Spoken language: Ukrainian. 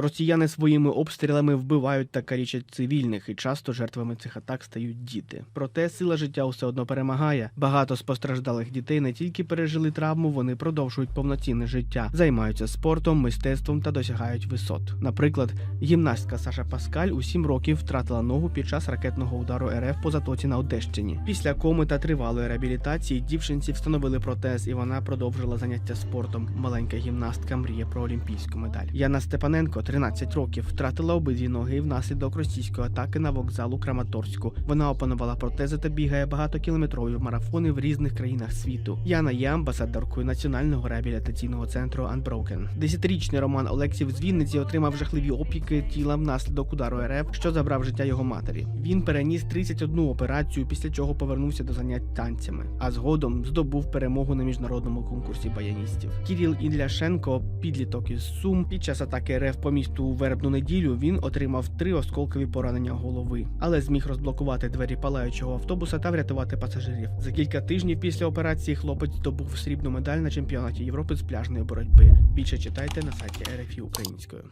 Росіяни своїми обстрілами вбивають та калічать цивільних, і часто жертвами цих атак стають діти. Проте сила життя все одно перемагає. Багато з постраждалих дітей не тільки пережили травму, вони продовжують повноцінне життя, займаються спортом, мистецтвом та досягають висот. Наприклад, гімнастка Саша Паскаль у 7 років втратила ногу під час ракетного удару РФ по затоці на Одещині. Після коми та тривалої реабілітації дівчинці встановили протез, і вона продовжила заняття спортом. Маленька гімнастка мріє про олімпійську медаль. Яна Степаненко, 13 років, втратила обидві ноги внаслідок російської атаки на вокзал у Краматорську. Вона опанувала протези та бігає багатокілометрові марафони в різних країнах світу. Яна є амбасадоркою національного реабілітаційного центру Unbroken. Десятирічний Роман Олексів з Вінниці отримав жахливі опіки тіла внаслідок удару РФ, що забрав життя його матері. Він переніс 31 операцію, після чого повернувся до занять танцями, а згодом здобув перемогу на міжнародному конкурсі баяністів. Кіріл Ілляшенко, підліток із Сум, під час атаки РФ по місту у вербну неділю він отримав три осколкові поранення голови, але зміг розблокувати двері палаючого автобуса та врятувати пасажирів. За кілька тижнів після операції хлопець здобув срібну медаль на чемпіонаті Європи з пляжної боротьби. Більше читайте на сайті РФІ українською.